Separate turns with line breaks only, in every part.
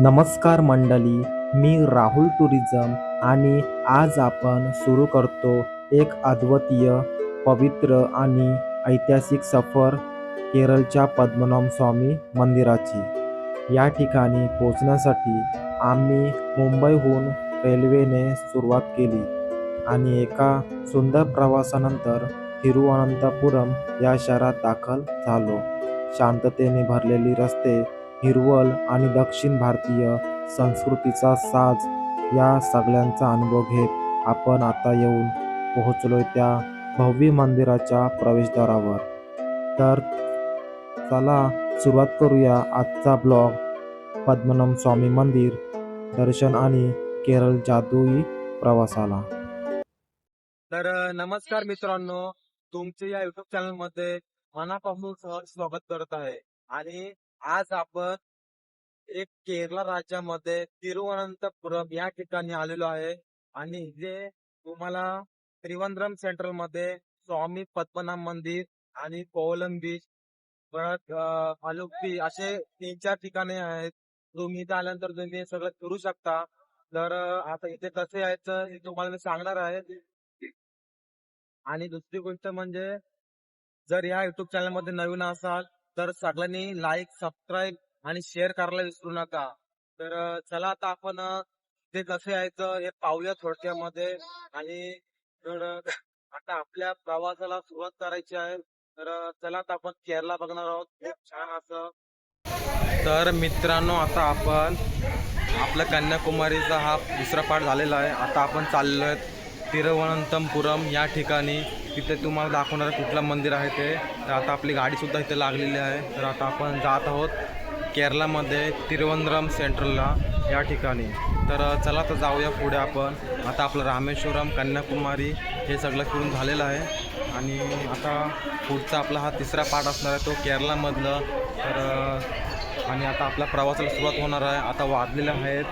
नमस्कार मंडळी मी राहुल टुरिझम आणि आज आपण सुरू करतो एक अद्वितीय पवित्र आणि ऐतिहासिक सफर केरळच्या पद्मनाभ स्वामी मंदिराची. या ठिकाणी पोचण्यासाठी आम्ही मुंबईहून रेल्वेने सुरुवात केली आणि एका सुंदर प्रवासानंतर तिरुवनंतपुरम या शहरात दाखल झालो. शांततेने भरलेली रस्ते हिरवळ आणि दक्षिण भारतीय संस्कृतीचा साज या सगळ्यांचा अनुभव घेत आपण आता येऊन पोहोचलो त्या भव्य मंदिराच्या प्रवेशद्वारावर. तर चला सुरुवात करूया आजचा ब्लॉग. पद्मनम स्वामी मंदिर दर्शन आणि केरळ जादुई प्रवासाला.
तर नमस्कार मित्रांनो तुमचे या युट्यूब चॅनलमध्ये मनापासून सहज स्वागत करत आहे. आणि आज आपण एक केरळ राज्यामध्ये तिरुवनंतपुरम या ठिकाणी आलेलो आहे. आणि जे तुम्हाला त्रिवंद्रम सेंट्रलमध्ये स्वामी पद्मनाभ मंदिर आणि कोवलम बीच परत अ, अलोपी असे तीन चार ठिकाणे आहेत. तुम्ही इथे आल्यानंतर तुम्ही सगळं फिरू शकता. तर आता इथे कसं यायचं हे तुम्हाला मी सांगणार आहे. आणि दुसरी गोष्ट म्हणजे जर या युट्यूब चॅनलमध्ये नवीन असाल तर सगळ्यांनी लाईक सबस्क्राईब आणि शेअर करायला विसरू नका. तर चला आता आपण ते कसं यायचं हे पाहूया थोडक्यामध्ये. आणि तर आता आपल्या प्रवासाला सुरुवात करायची आहे. तर चला आता आपण केरला बघणार आहोत. खूप छान असं. तर मित्रांनो आता आपण आपला कन्याकुमारीचा हा दुसरा पाठ झालेला आहे. आता आपण चाललोय तिरुवनंतपुरम या ठिकाणी. तिथे तुम्हाला दाखवणार आहे कुठलं मंदिर आहे ते. तर आता आपली गाडीसुद्धा इथे लागलेली आहे. तर आता आपण जात आहोत केरलामध्ये तिरुवनंतपुरम सेंट्रलला या ठिकाणी. तर चला तर जाऊया पुढे आपण. आता आपलं रामेश्वरम कन्याकुमारी हे सगळं फिरून झालेलं आहे. आणि आता पुढचा आपला हा तिसरा पार्ट असणार आहे तो केरलामधलं तर आणि आता आपला प्रवासाला सुरुवात होणार आहे. आता वाजलेल्या आहेत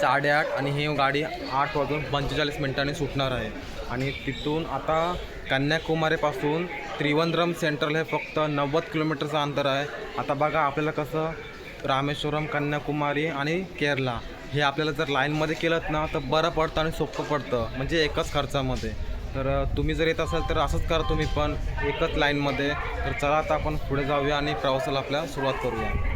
साडेआठ आणि ही गाडी आठ वाजून पंचेचाळीस मिनिटांनी सुटणार आहे. आणि तिथून आता कन्याकुमारीपासून त्रिवंद्रम सेंट्रल हे फक्त नव्वद किलोमीटरचं अंतर आहे. आता बघा आपल्याला कसं रामेश्वरम कन्याकुमारी आणि केरला हे आपल्याला जर लाईनमध्ये केलं ना तर बरं पडतं आणि सोपं पडतं. म्हणजे एकच खर्चामध्ये. तर तुम्ही जर येत असाल तर असंच करा तुम्ही पण एकच लाईनमध्ये. तर चला आता आपण पुढे जाऊया आणि प्रवासाला आपल्या सुरुवात करूया.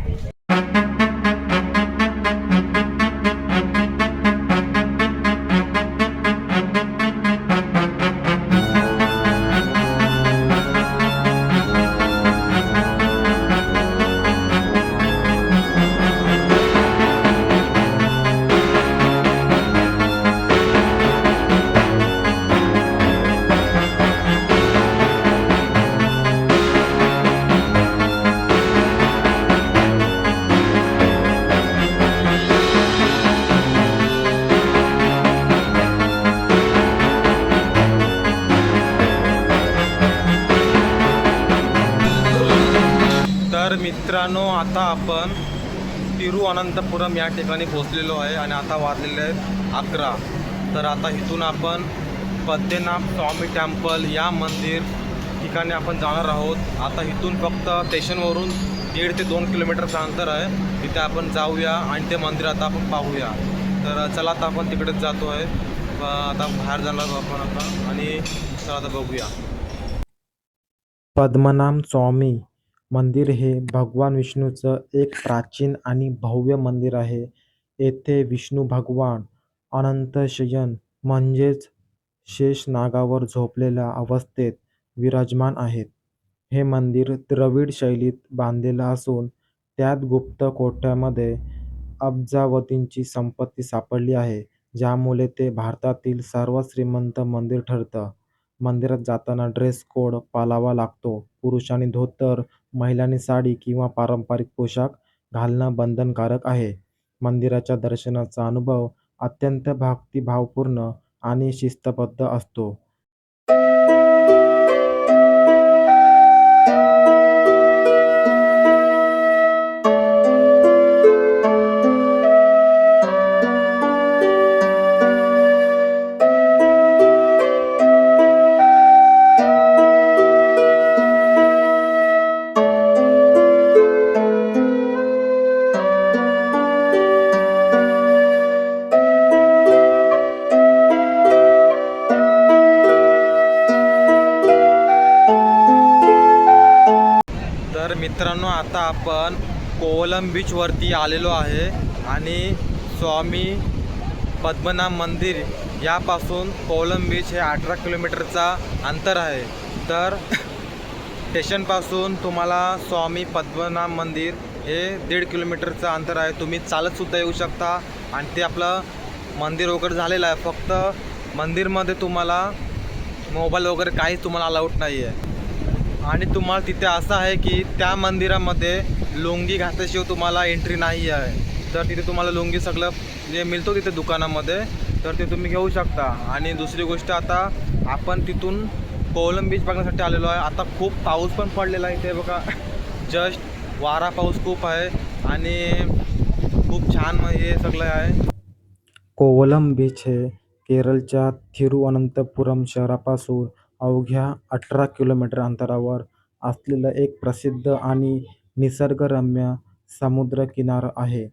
मित्रांनो आता आपण तिरुअनंतपुरम या ठिकाणी पोहोचलेलो आहे आणि आता वाजलेले आहेत अकरा तर आता इथून आपण पद्मनाभ स्वामी टेम्पल या मंदिर ठिकाणी आपण जाणार आहोत. आता इथून फक्त स्टेशनवरून दीड ते दोन किलोमीटरचं अंतर आहे. तिथे आपण जाऊया आणि ते मंदिर आता आपण पाहूया. तर चला आता आपण तिकडेच जातो आहे आता बाहेर जाणार आहोत आपण आता आणि चला आता बघूया.
पद्मनाभ स्वामी. मंदिर हे भगवान विष्णूचं एक प्राचीन आणि भव्य मंदिर आहे. येथे विष्णू भगवान अनंतशयन म्हणजेच शेष नागावर झोपलेल्या अवस्थेत विराजमान आहेत. हे मंदिर द्रविड शैलीत बांधलेलं असून त्यात गुप्त कोठ्यामध्ये अब्जावतींची संपत्ती सापडली आहे ज्यामुळे ते भारतातील सर्वात श्रीमंत मंदिर ठरतं. मंदिरात जाताना ड्रेस कोड पाळावा लागतो. पुरुषांनी धोतर महिलांनी साडी किंवा पारंपरिक पोशाख घालणं बंधनकारक आहे. मंदिराच्या दर्शनाचा अनुभव अत्यंत भक्तिभावपूर्ण आणि शिस्तबद्ध असतो.
आता आपण कोवलम बीचवरती आलेलो आहे आणि स्वामी पद्मनाभ मंदिर यापासून कोवलम बीच हे अठरा किलोमीटरचा अंतर आहे. तर स्टेशनपासून तुम्हाला स्वामी पद्मनाभ मंदिर हे दीड किलोमीटरचं अंतर आहे. तुम्ही चालतसुद्धा येऊ शकता आणि ते आपलं मंदिर वगैरे झालेलं आहे. फक्त मंदिरमध्ये तुम्हाला मोबाईल वगैरे काहीच तुम्हाला अलाउड नाही आहे आणि तुम्हाला तिथे असं आहे की त्या मंदिरामध्ये लुंगी घातल्याशिवाय तुम्हाला एंट्री नाही आहे. तर तिथे तुम्हाला लुंगी सगळं जे मिळतो तिथे दुकानामध्ये तर ते तुम्ही घेऊ शकता. आणि दुसरी गोष्ट आता आपण तिथून कोवलम बीच बघण्यासाठी आलेलो आहे. आता खूप पाऊस पण पडलेला आहे इथे बघा. जस्ट वारा पाऊस खूप आहे आणि खूप छान हे सगळं आहे.
कोवलम बीच हे केरळच्या थिरुअनंतपुरम शहरापासून अवघ्या अठरा किलोमीटर अंतरावर असलेलं एक प्रसिद्ध आणि निसर्गरम्य समुद्रकिनारा आहे.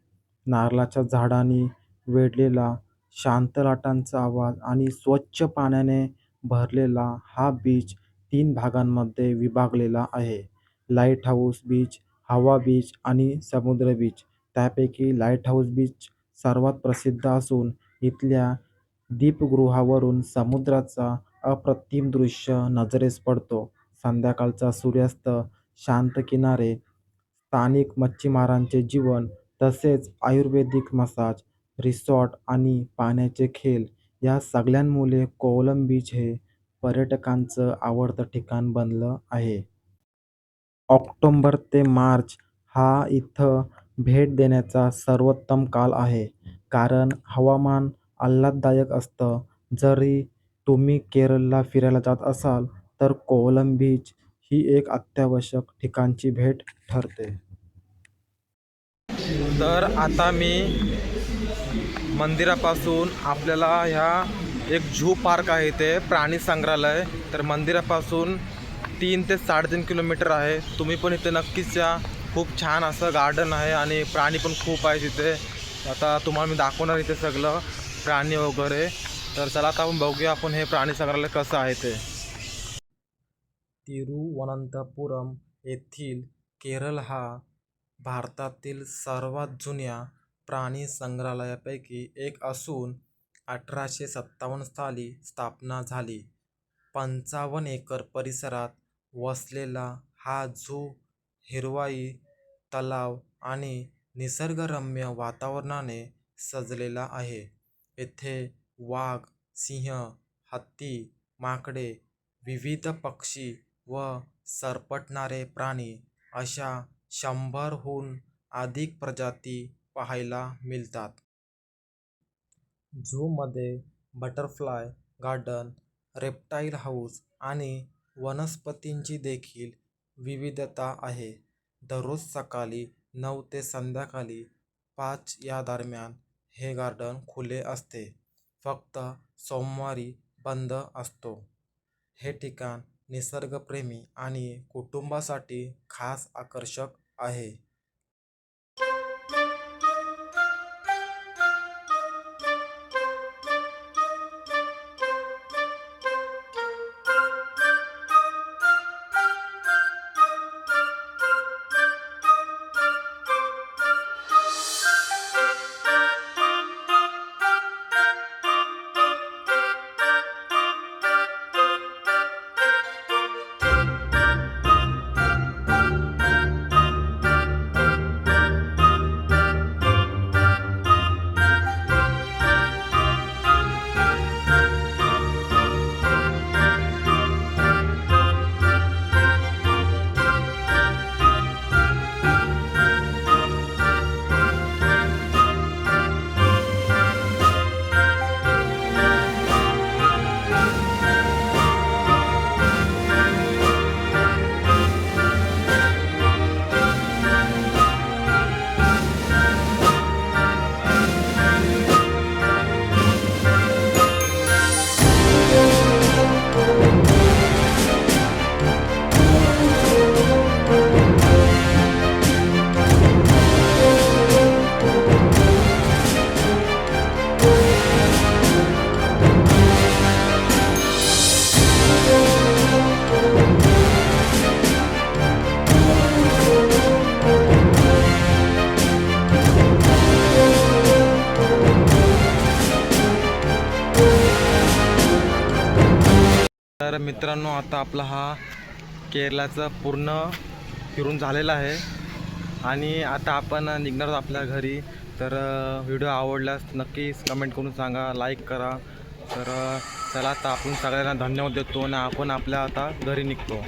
नारळाच्या झाडांनी वेढलेला शांत लाटांचा आवाज आणि स्वच्छ पाण्याने भरलेला हा बीच तीन भागांमध्ये विभागलेला आहे. लाइट हाऊस बीच हवा बीच आणि समुद्र बीच त्यापैकी लाइट हाऊस बीच सर्वात प्रसिद्ध असून इथल्या दीपगृहावरून समुद्राचा अप्रतिम दृश्य नजरेस पडतो. संध्याकाळचा सूर्यास्त शांत किनारे स्थानिक मच्छीमारांचे जीवन तसेच आयुर्वेदिक मसाज रिसॉर्ट आणि पाण्याचे खेळ या सगळ्यांमुळे कोवलम बीच हे पर्यटकांचं आवडतं ठिकाण बनलं आहे. ऑक्टोंबर ते मार्च हा इथं भेट देण्याचा सर्वोत्तम काल आहे. कारण हवामान आल्हाददायक असतं. जरी तुम्ही केरळला फिरायला जात असाल तर कोवलम बीच ही एक अत्यावश्यक ठिकाणची भेट ठरते.
तर आता मी मंदिरापासून आपल्याला ह्या एक झू पार्क आहे ते प्राणी संग्रहालय. तर मंदिरापासून तीन ते साडेतीन किलोमीटर आहे. तुम्ही पण इथे नक्कीच या. खूप छान असं गार्डन आहे आणि प्राणी पण खूप आहे तिथे आता तुम्हाला मी दाखवणार इथे सगळं प्राणी वगैरे. तर चला आता आपण बघूया आपण हे प्राणी संग्रहालय कसं आहे ते.
तिरुवनंतपुरम येथील केरळ हा भारतातील सर्वात जुन्या प्राणी संग्रहालयापैकी एक असून अठराशे सत्तावन्न साली स्थापना झाली. पंचावन्न एकर परिसरात वसलेला हा झू हिरवाई तलाव आणि निसर्गरम्य वातावरणाने सजलेला आहे. येथे वाघ सिंह हत्ती माकडे विविध पक्षी व सरपटणारे प्राणी अशा शंभरहून अधिक प्रजाती पाहायला मिळतात. झूमध्ये बटरफ्लाय गार्डन रेप्टाईल हाऊस आणि वनस्पतींची देखील विविधता आहे. दररोज सकाळी नऊ ते संध्याकाळी पाच या दरम्यान हे गार्डन खुले असते. फक्त सोमवारी बंद असतो. हे ठिकाण निसर्गप्रेमी आणि कुटुंबासाठी खास आकर्षक आहे.
तर मित्रांनो आता आपला हा केरलाचा पूर्ण फिरून झालेला आहे. आणि आता आपण निघणार आहोत आपल्या घरी. तर व्हिडिओ आवडल्यास नक्कीच कमेंट करून सांगा लाईक करा. तर चला आता आपण सगळ्यांना धन्यवाद देतो आणि आपण आपल्या आता घरी निघतो.